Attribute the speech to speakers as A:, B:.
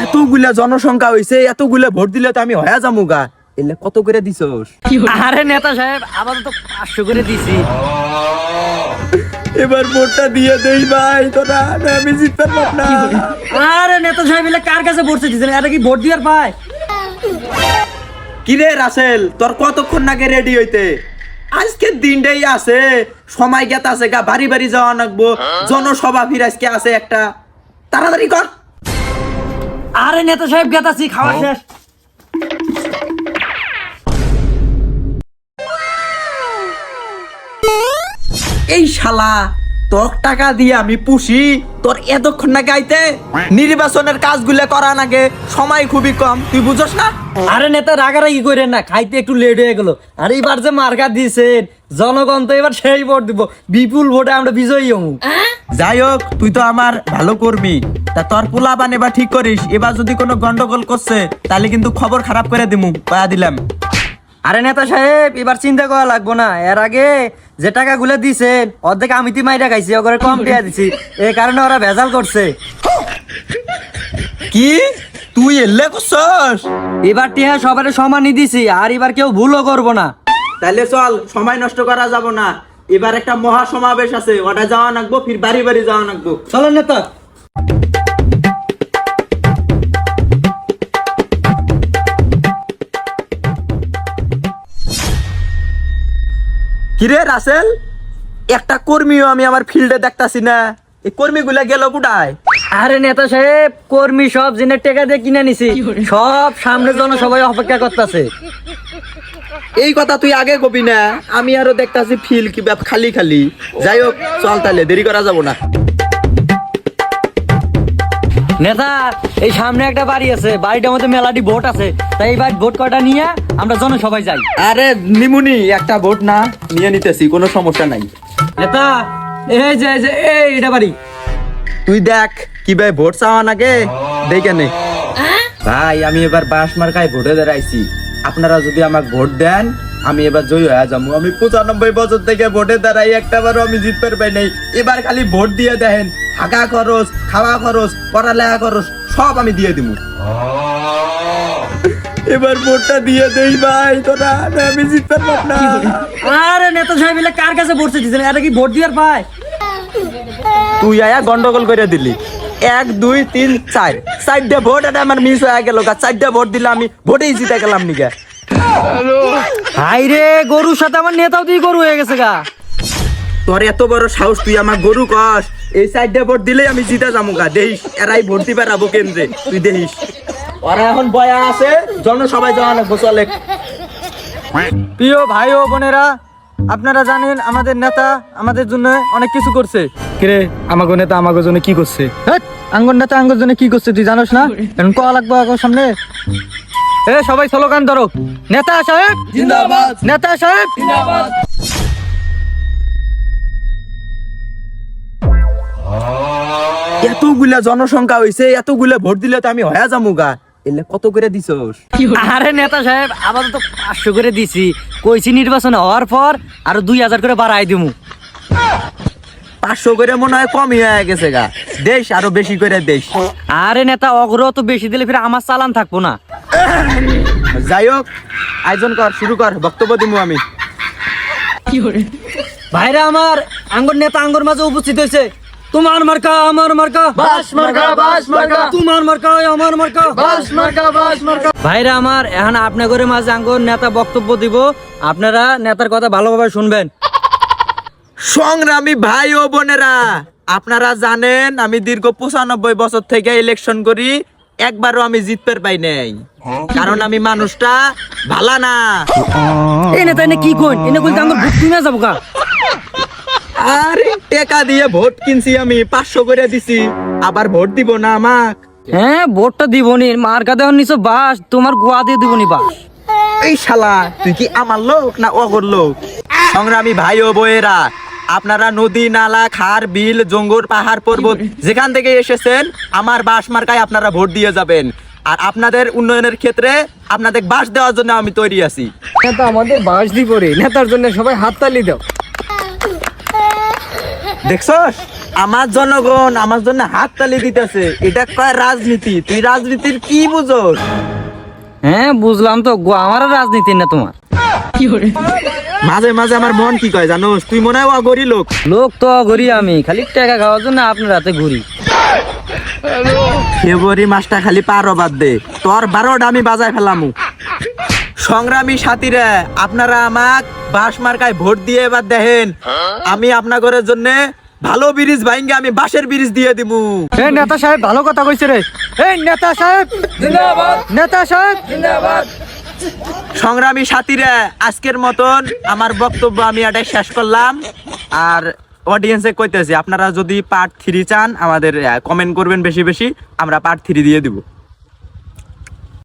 A: এতগুলা জনসংখ্যা হইছে এতগুলা ভোট দিলে তো আমি হয়ে যামু গা এলে কত করে দিছস?
B: আরে নেতা সাহেব আপাতত পাঁচশো করে দিছি।
A: এবার ভোটটা দিয়ে দেই ভাই তোরা আমি জিততে পারব না।
B: আরে নেতা সাহেব এলে কার কাছে ভোট দিচ্ছেন এটা কি ভোট দিয়ার পায়?
A: কিরে রাসেল তোর কতক্ষণ আগে রেডি হইতে? আজকের দিনটাই আছে সময় গেত আছে গা বাড়ি বাড়ি যাওয়া লাগবো জনসভা ফির আজকে আছে একটা। তাড়াতাড়ি কর।
B: আরে নেতা সাহেব গেতাছি খাওয়া শেষ।
A: এই শালা তোর টাকা দিয়ে আমি পুষি। তোর এতক্ষণ না গাইতে নির্বাচনের কাজগুলো করা নাগে সময় খুবই কম। তুই বুঝস না?
B: আরে নেতা রাগারাগি করেন না খাইতে একটু লেট হয়ে গেল। আর এবার যে মার্কা দিয়েছেন জনগণ তো এবার সেই ভোট দিব। বিপুল ভোটে আমরা বিজয়ী হব
A: যাই হোক তুই তো আমার ভালো কর্মী। তা তোর পোলা বান এবার ঠিক করিস। এবার যদি কোনো গন্ডগোল করছে তাহলে কিন্তু খবর খারাপ করে দিমু। পায়া দিলাম।
B: আরে নেতা সাহেব এবার চিন্তা করা লাগবো না। এর আগে যে টাকা গুলো দিছেন অর্ধেক আমি তুই মাইরা খাইছি ওখানে কম টিয়া দিছি। এই কারণে ওরা ভেজাল করছে।
A: কি? তুই এলে করছস?
B: এবার টিহা সবার সমানই দিছি আর এবার কেউ ভুলও করব না।
A: তাহলে চল সময় নষ্ট করা যাব না। এবার একটা মহা সমাবেশ আছে ওটা যাওয়া নাকবো ফির বাড়ি বাড়ি যাওয়া নাকবো
B: চলো নেতা।
A: কিরে রাসেল? একটা কর্মীও আমি আমার ফিল্ডে দেখতাছি না। এই কর্মীগুলা গেল কোথায়?
B: আরে নেতা সাহেব কর্মী সব জিনের টাকা দিয়ে কিনে নিছি। সব সামনে জন্য সবাই অপেক্ষা করতেছে।
A: এই কথা তুই আগে কবি না। আমি আরও দেখতাছি ফিল কি ব্যাপ খালি খালি। যাই হোক চল তাহলে দেরি করা যাব না।
B: নেতা এই সামনে একটা বাড়ি আছে। বাড়িটার মধ্যে মেলাটি ভোট আছে। তাই এই বাড়ি ভোট কটা নিয়ে আমরা জন সবাই যাই।
A: আরে নিমুনি একটা ভোট না নিয়ে নিতেছি কোনো সমস্যা নাই।
B: নেতা এই যে এই যে এই এটা বাড়ি।
A: তুই দেখ কি ভাই ভোট চাওয়া নাগে? দেখে নে। ভাই আমি এবার বাস মার্কায় ভোটে দাঁড়াইছি। আপনারা যদি আমাকে ভোট দেন আমি এবার জয়ী হয়ে যাব। আমি পঁচানব্বই বছর থেকে ভোটে দাঁড়াই একটাবারও আমি জিততে পাই নাই। এবার খালি ভোট দিয়ে দেখেন থাকা খরচ খাওয়া খরচ পড়ালেখা খরচ সব আমি দিয়ে দিব এবার ভোটটা দিয়ে দেই ভাই তোরা না আমি জিততে পারব না।
B: আরে নেতা সাহেব এলে কার কাছে ভোট দিচ্ছেন এটা কি ভোট দিয়ার পায়?
A: তুই আয়া গন্ডগোল করে দিলি। এক দুই তিন চার। চারটা ভোট এটা আমার মিস হয়ে গেল গা। চারটা ভোট দিলে আমি ভোটেই জিতে গেলাম নিকা
B: হাই রে গরুর সাথে আমার নেতাও তুই গরু হয়ে গেছে গা।
A: তোর এত বড় সাহস তুই আমার গরু কস। এই চারটা ভোট দিলেই আমি জিতে যাব গা। দেখিস এরাই ভোট দিবে রাবো কেন্দ্রে। তুই দেখিস। ওরা এখন বয়া আছে জনসভায় যাওয়া লাগবো চলে
B: প্রিয় ভাই ও বোনেরা আপনারা জানেন আমাদের নেতা আমাদের জন্য অনেক কিছু করছে। কিরে আমাগো নেতা আমাগো জন্য কি করছে? আঙ্গর নেতা আঙ্গর জন্য কি করছে তুই জানোস না? এখন কয়া লাগবো এখন সামনে? এ সবাই স্লোগান ধরো। নেতা সাহেব জিন্দাবাদ। নেতা সাহেব। জিন্দাবাদ।
A: এতগুলা জনসংখ্যা হইছে এতগুলা ভোট দিলে তো আমি হয়ে যাব গা এলে কত করে দিছস?
B: আরে নেতা সাহেব আপাতত পাঁচশো করে দিছি। কইছি নির্বাচন হওয়ার পর আরও দুই হাজার করে বাড়াই দিমু।
A: পাঁচশো করে মনে হয় কমই হয়ে গেছে গা। দেশ আরও বেশি করে দেশ।
B: আরে নেতা অগ্রহ তো বেশি দিলে ফিরে আমার চালান থাকব না।
A: যাই হোক আয়োজন কর শুরু কর বক্তব্য দিব আমি।
B: ভাইরা আমার আঙ্গর নেতা আঙ্গর মাঝে উপস্থিত হয়েছে। তোমার মার্কা আমার মার্কা। বাস মার্কা বাস মার্কা। তোমার মার্কা আমার মার্কা। বাস মার্কা বাস মার্কা। ভাইরা আমার এখন আপনাদের মাঝে আঙ্গর নেতা বক্তব্য দিব। আপনারা নেতার কথা ভালোভাবে শুনবেন।
A: সংগ্রামী ভাই ও বোনেরা আপনারা জানেন আমি দীর্ঘ পঁচানব্বই বছর থেকে ইলেকশন করি একবারও আমি জিততে পাই নাই। কারণ আমি মানুষটা ভালা না।
B: এনে কি কইন? এনে বলতে আঙ্গর ভুক্তি না যাব কা
A: আরে টাকা দিয়ে ভোট কিনছি আমি পাঁচশো করে দিছি। আবার ভোট দিব না আমাক।
B: হ্যাঁ ভোটটা দিবনি মার্কা দেওয়ার নিচে বাস তোমার গোয়া দিয়ে দিবনি বাস।
A: এই শালা তুই কি আমার লোক না অগর লোক? সংগ্রামী ভাই ও বইয়েরা আপনারা নদী নালা খার বিল জঙ্গল পাহাড় পর্বত যেখান থেকে এসেছেন আমার বাস মার্কায় আপনারা ভোট দিয়ে যাবেন। আর আপনাদের উন্নয়নের ক্ষেত্রে আপনাদের বাস দেওয়ার জন্য আমি তৈরি আছি।
B: নেতা আমাদের বাস দিব রে। নেতার জন্য সবাই হাততালি দাও।
A: দেখছস? আমার জনগণ আমার জন্য হাত তালি দিতেছে। এটা কয় রাজনীতি? তুই রাজনীতির কি বুঝোস?
C: হ্যাঁ বুঝলাম তো। গো আমারও রাজনীতি না তোমার।
A: মাঝে মাঝে আমার মন কি কয় জানোস? তুই মনে হয় অগরি লোক।
C: লোক তো ঘুরি আমি। খালি টাকা খাওয়ার জন্য আপনার হাতে ঘুরি।
A: ফেব্রুয়ারি মাসটা খালি পার বাদ দে। তোর বারোটা আমি বাজায় ফেলামু। সংগ্রামী সাথীরা আপনারা আমাক বাঁশ মার্কায় ভোট দিয়ে এবার দেখেন। আমি আপনাদের জন্য ভালো ব্রিজ ভাইঙ্গে আমি বাঁশের ব্রিজ দিয়ে দিমু।
B: এই নেতা সাহেব ভালো কথা কইছে রে। এই নেতা সাহেব নেতা সাহেব।
A: সংগ্রামী সাথীরা আজকের মতন আমার বক্তব্য আমি এটাই শেষ করলাম। আর অডিয়েন্সে কইতেছি আপনারা যদি পার্ট থ্রি চান আমাদের কমেন্ট করবেন বেশি বেশি আমরা পার্ট থ্রি দিয়ে দিব।